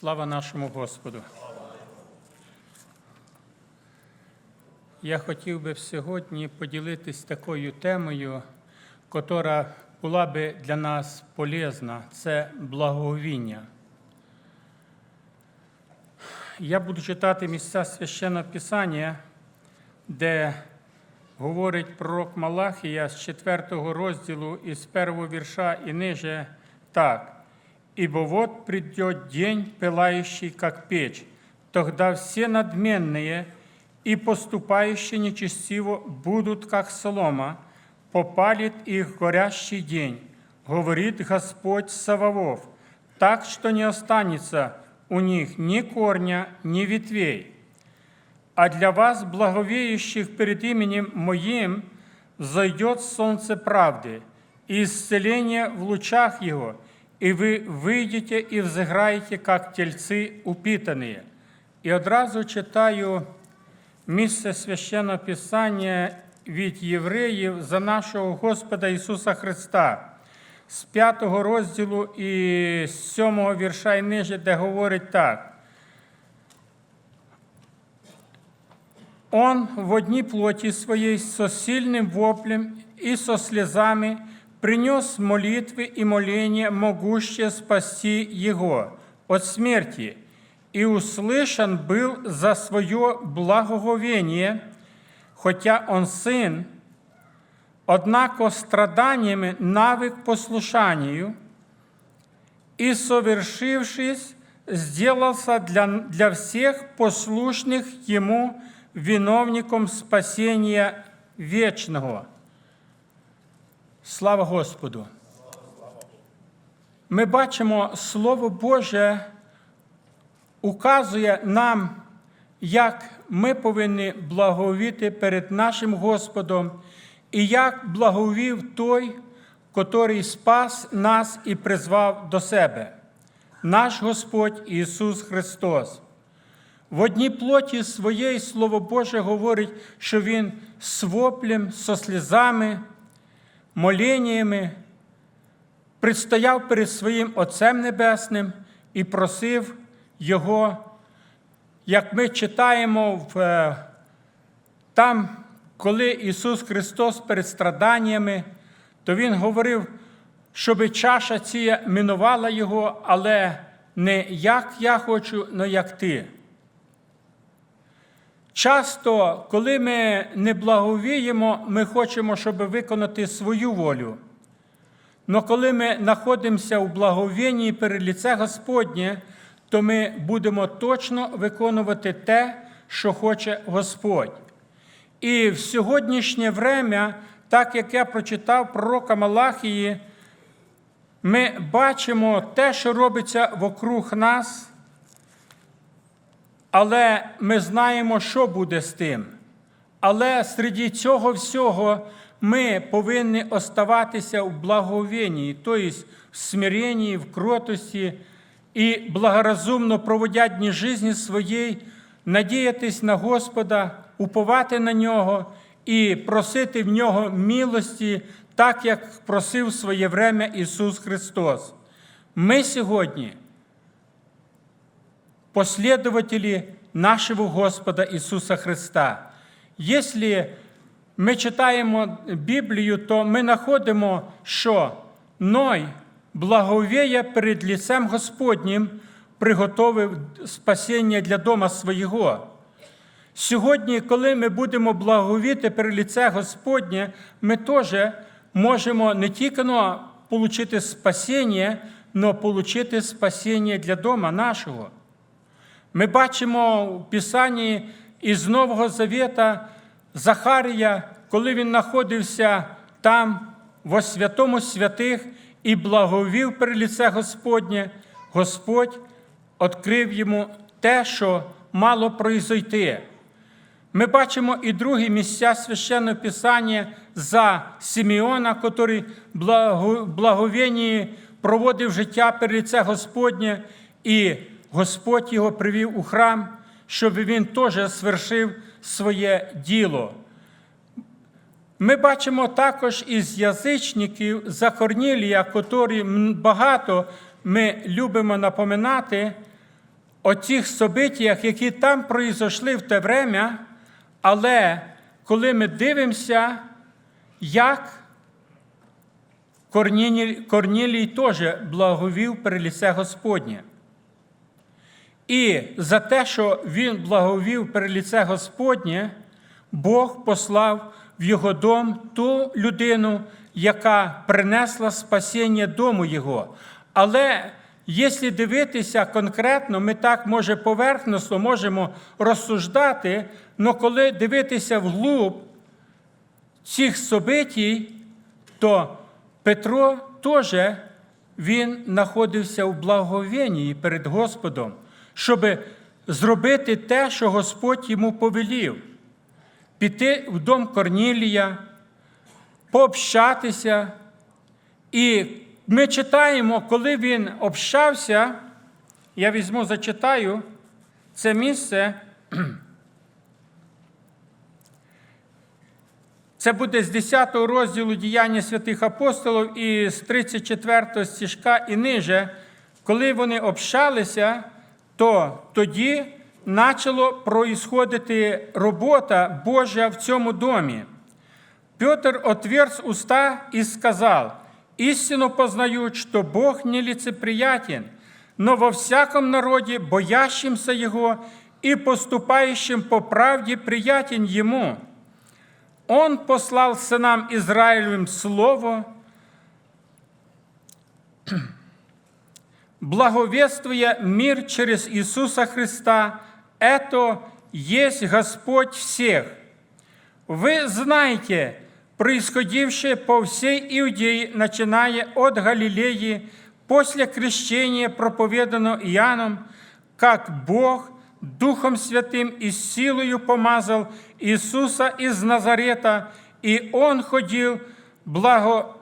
Слава нашому Господу. Я хотів би сьогодні поділитись такою темою, котра була би для нас полезна це благовіння. Я буду читати місця священного Писання, де говорить пророк Малахія з 4 розділу із першого вірша і ниже так «Ибо вот придет день, пылающий, как печь, тогда все надменные и поступающие нечестиво будут, как солома, попалит их горящий день, говорит Господь Саваоф, так что не останется у них ни корня, ни ветвей. А для вас, благовеющих перед именем Моим, взойдет солнце правды, и исцеление в лучах его, и вы выйдете и взыграете, как тельцы упитанные. І одразу читаю місце священного Писання від євреїв за нашого Господа Ісуса Христа з 5 розділу і з 7 вірша і ниже, де говорить так. Он в одній плоті своей со сильным воплем и со слезами принес молитвы и моления, могущие спасти его от смерти, и услышан был за свое благоговение, хотя он сын, однако страданиями навык послушанию, и, совершившись, сделался для, для всех послушных ему виновником спасения вечного. Слава Господу! Ми бачимо, Слово Боже указує нам, як ми повинні благовіти перед нашим Господом, і як благовів той, котрий спас нас і призвав до себе, наш Господь Ісус Христос. В одній плоті своєї Слово Боже говорить, що Він з воплем, со слізами, моленнями предстояв перед своїм Отцем Небесним і просив Його, як ми читаємо в, е, там, коли Ісус Христос перед страданнями, то Він говорив, щоб чаша ця минувала Його, але не як я хочу, але як Ти. Часто, коли ми не благовіємо, ми хочемо, щоб виконати свою волю. Но коли ми знаходимося у благовінні перед лице Господнє, то ми будемо точно виконувати те, що хоче Господь. І в сьогоднішнє время, так як я прочитав пророка Малахії, ми бачимо те, що робиться вокруг нас. Але ми знаємо, що буде з тим. Але серед цього всього ми повинні оставатися в благовінні, тобто в смиренні, в кротості і благоразумно проводять дні житті своєї, надіятись на Господа, уповати на нього і просити в нього милості, так як просив своє время Ісус Христос. Ми сьогодні последователи нашего Господа Ісуса Христа. Якщо ми читаємо Біблію, то ми знаходимо, що Ной, благовіє перед лицем Господнім, приготовив спасіння для дома свого. Сьогодні, коли ми будемо благовіти перед лице Господнє, ми теж можемо не тільки отримати спасіння, але отримати спасіння для дома нашого. Ми бачимо в Писанні із Нового Завета Захарія, коли він знаходився там, во святому святих, і благовів перед лице Господнє, Господь відкрив йому те, що мало произойти. Ми бачимо і другі місця священного Писання за Симеона, який благовінні проводив життя перед лице Господнє, і Господь його привів у храм, щоб він теж свершив своє діло. Ми бачимо також із язичників за Корнілія, котрі багато ми любимо напоминати, оцих событіях, які там произошли в те время, але коли ми дивимося, як Корнілій, теж благовів при лице Господнє. І за те, що він благовів при лице Господнє, Бог послав в його дом ту людину, яка принесла спасіння дому його. Але якщо дивитися конкретно, ми так може поверхностно можемо розсуждати, але коли дивитися вглуб цих собитій, то Петро теж він знаходився в благовінні перед Господом, щоб зробити те, що Господь йому повелів піти в дом Корнілія, пообщатися. І ми читаємо, коли він общався, я візьму, зачитаю це місце. Це буде з 10 розділу діяння святих апостолів і з 34 стіжка і ниже. Коли вони общалися, то тоді почало происходити робота Божа в цьому домі. Петр отверз уста и сказал, «Истину познают, что Бог нелицеприятен, но во всяком народе, боящимся Его и поступающим по правде, приятен Ему. Он послал сынам Израилевым Слово, благовествуя мир через Иисуса Христа, это есть Господь всех. Вы знаете происходившее по всей Иудее, начиная от Галилеи, после крещения, проповеданного Иоанном, как Бог Духом Святым и силою помазал Иисуса из Назарета, и Он ходил благо,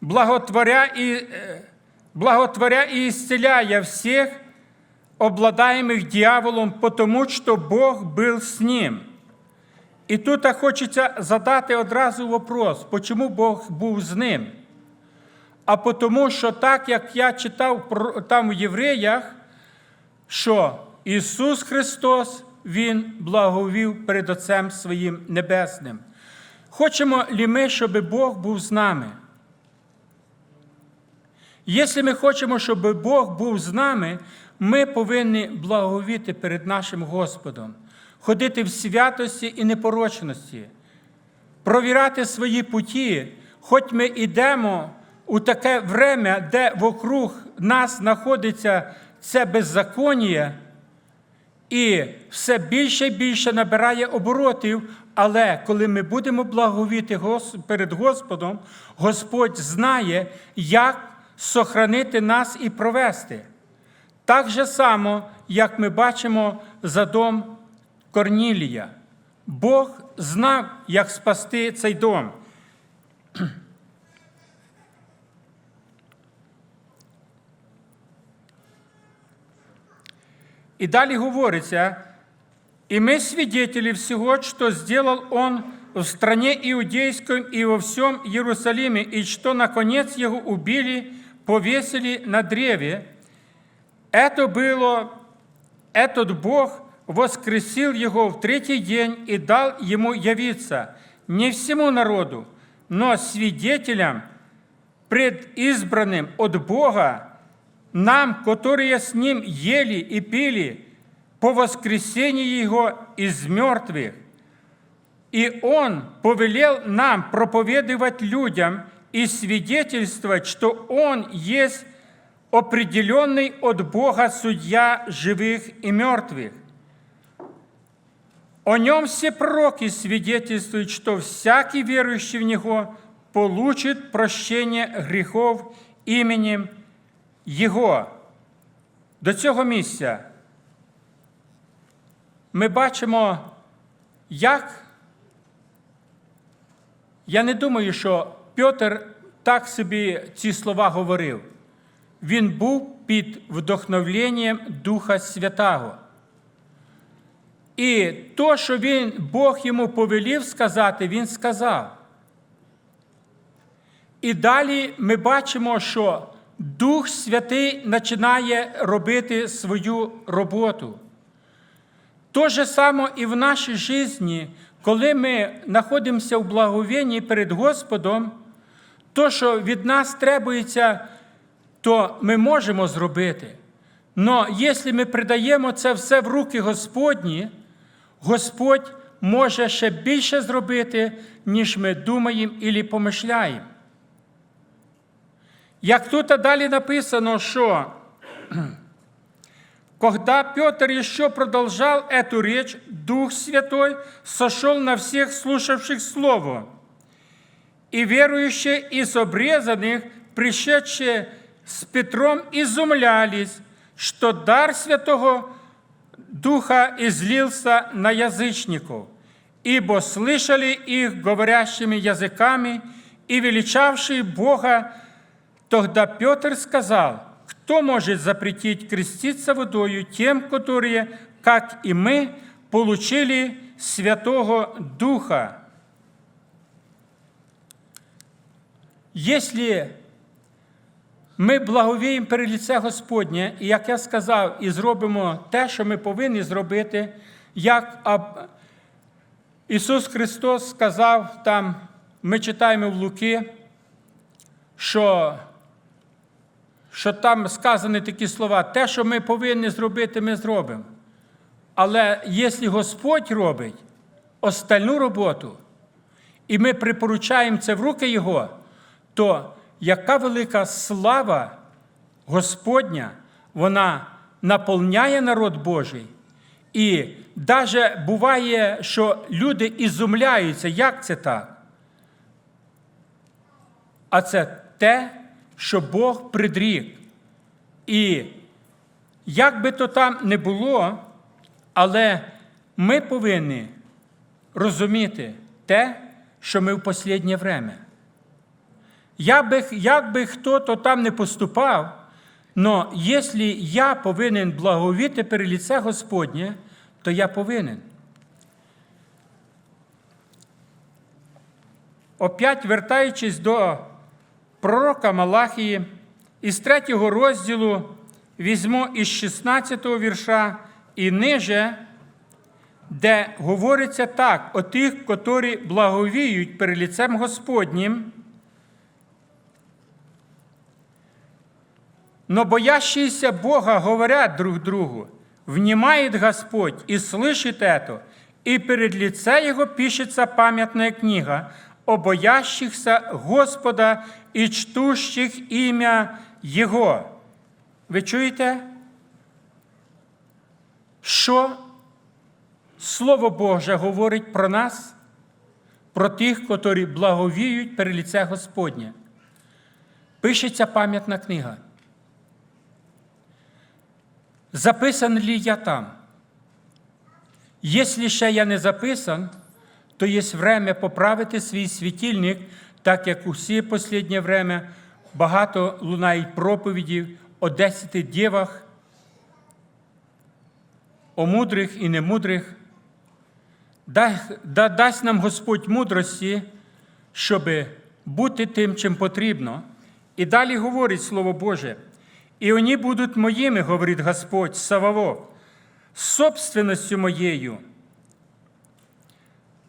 благотворя и, э, благотворя и исцеляя всех, обладаемых дьяволом, потому що Бог був з ним. І тут хочеться задати одразу вопрос, чому Бог був з ним? А тому, що так, як я читав там в Євреях, що Ісус Христос, Він благовів перед Отцем Своїм Небесним. Хочемо лі ми, щоб Бог був з нами? Якщо ми хочемо, щоб Бог був з нами, ми повинні благовіти перед нашим Господом, ходити в святості і непорочності, провіряти свої путі, хоч ми йдемо у таке время, де вокруг нас знаходиться це беззаконня, і все більше і більше набирає оборотів. Але коли ми будемо благовіти перед Господом, Господь знає, як сохранити нас і провести. Так же само, як ми бачимо за дом Корнілія. Бог знав, як спасти цей дом. І далі говориться, «И мы свидетели всего, что сделал Он в стране иудейской и во всем Иерусалиме, и что, наконец, Его убили, повесили на древе. Это было, этот Бог воскресил Его в третий день и дал Ему явиться не всему народу, но свидетелям, предизбранным от Бога, нам, которые с Ним ели и пили по воскресении Его из мертвых. И Он повелел нам проповедовать людям и свидетельствовать, что Он есть определенный от Бога судья живых и мертвых. О нем все пророки свидетельствуют, что всякий верующий в Него получит прощение грехов именем Його. До цього місця ми бачимо, як я не думаю, що Петр так собі ці слова говорив. Він був під вдохновленням Духа Святого. І то, що він, Бог йому повелів сказати, він сказав. І далі ми бачимо, що Дух Святий починає робити свою роботу. То же саме і в нашій житті, коли ми знаходимося в благовінні перед Господом, то, що від нас требується, то ми можемо зробити. Но якщо ми придаємо це все в руки Господні, Господь може ще більше зробити, ніж ми думаємо і помишляємо. Як тут далі написано, що Когда Петр еще продолжал эту речь, Дух Святой сошел на всех слушавших Слово И верующие из обрезанных, пришедшие с Петром, изумлялись, что дар Святого Духа излился на язычников, ибо слышали их говорящими языками и величавшие Бога. Тогда Петр сказал, кто может запретить креститься водою тем, которые, как и мы, получили Святого Духа? Если ми благовіємо перед лице Господнє, і як я сказав, і зробимо те, що ми повинні зробити, як Ісус Христос сказав там, ми читаємо в Луки, що, що там сказані такі слова, те, що ми повинні зробити, ми зробимо. Але якщо Господь робить остальну роботу, і ми припоручаємо це в руки Його, то яка велика слава Господня, вона наповняє народ Божий. І навіть буває, що люди ізумляються, як це так? А це те, що Бог предрік. І як би то там не було, але ми повинні розуміти те, що ми в останнє время. Як би, як би хто то там не поступав, но якщо я повинен благовіти перед лице Господнє, то я повинен. Опять вертаючись до пророка Малахії, із третього розділу візьму із 16 вірша і ниже, де говориться так о тих, котрі благовіють перед лицем Господнім. Но боящиеся Бога говорят друг другу, внимает Господь и слышит это, и перед лице Его пишется памятная книга о боящихся Господа и чтущих ім'я Його. Ви чуєте? Що Слово Боже говорить про нас, про тих, котрі благовіють перед лице Господнє? Пишеться пам'ятна книга. Записан ли я там? Якщо ще я не записан, то є время поправити свій світильник, так як усі останнє время багато лунають проповідів о десяти дівах, о мудрих і немудрих. Да, дасть нам Господь мудрості, щоб бути тим, чим потрібно. І далі говорить Слово Боже. И они будут моими, говорит Господь Саваоф, собственностью моею.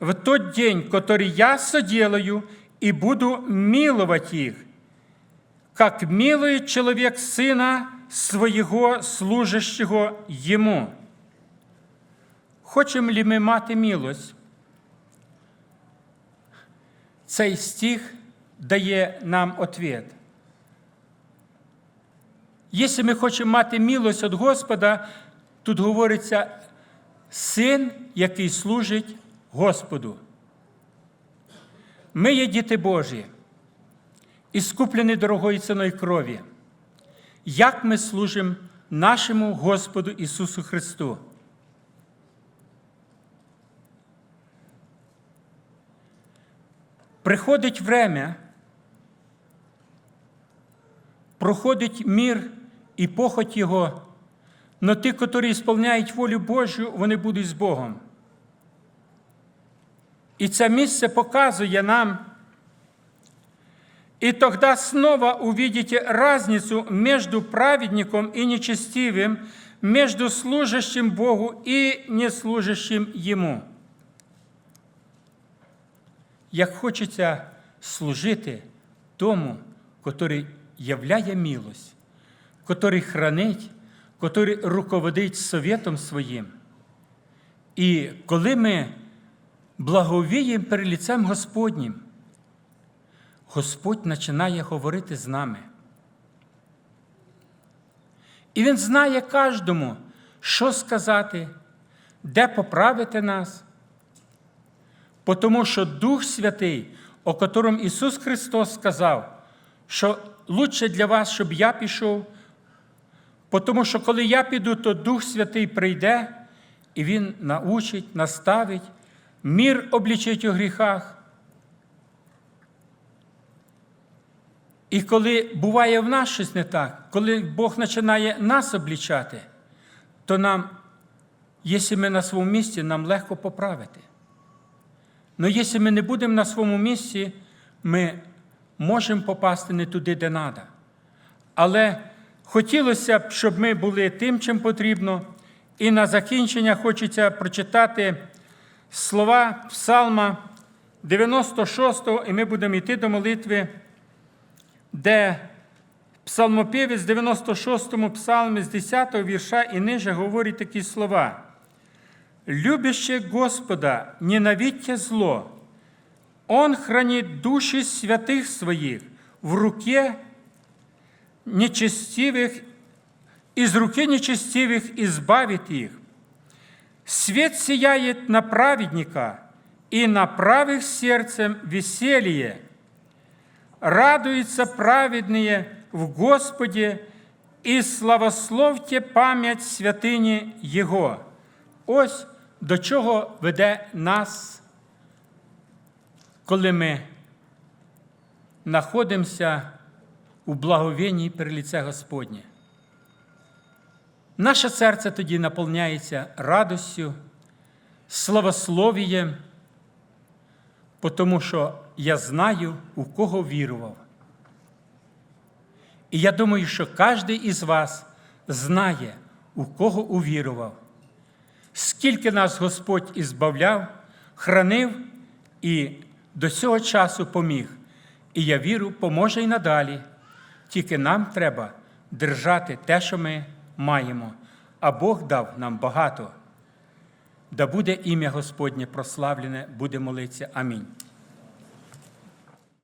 В тот день, который я соделаю, и буду миловать их, как милует человек сына своего служащего ему. Хочемо ли ми мати милость? Цей стих дає нам ответ. Якщо ми хочемо мати милость від Господа, тут говориться син, який служить Господу. Ми є діти Божі, і скуплені дорогою ціною крові. Як ми служимо нашому Господу Ісусу Христу? Приходить время, проходить мір і похоть Його, но ті, котрі сповняють волю Божу, вони будуть з Богом. І це місце показує нам, И тогда снова увидите разницу между праведником и нечестивым, между служащим Богу и неслужащим Йому. Як хочеться служити тому, котрий являє милость, котрий хранить, котрий руководить совєтом своїм. І коли ми благовіємо перед лицем Господнім, Господь починає говорити з нами. І Він знає кожному, що сказати, де поправити нас. Тому що Дух Святий, о котрому Ісус Христос сказав, що лучше для вас, щоб я пішов, тому що коли я піду, то Дух Святий прийде, і Він научить, наставить, мір облічить у гріхах. І коли буває в нас щось не так, коли Бог починає нас облічати, то нам, якщо ми на своєму місці, нам легко поправити. Але якщо ми не будемо на своєму місці, ми можемо попасти не туди, де треба. Але хотілося б, щоб ми були тим, чим потрібно. І на закінчення хочеться прочитати слова Псалма 96, і ми будемо йти до молитви де псалмопівець 96-му псалмі з 10-го вірша і ниже говорить такі слова. «Любяще Господа, ненавидьте зло, Он хранит души святых своих в руке нечестивых, из руки нечестивых избавит их. Свет сияет на праведника, и на правых сердцем веселье – радуются праведные в Господе, і славословте пам'ять святині Його. Ось до чого веде нас, коли ми знаходимося у благовінні при лице Господнє. Наше серце тоді наповняється радостю, славословієм, тому що я знаю, у кого вірував. І я думаю, що кожен із вас знає, у кого увірував, скільки нас Господь ізбавляв, хранив і до цього часу поміг. І я вірю, поможе і надалі. Тільки нам треба держати те, що ми маємо, а Бог дав нам багато. Да буде ім'я Господнє прославлене, буде молитися. Амінь.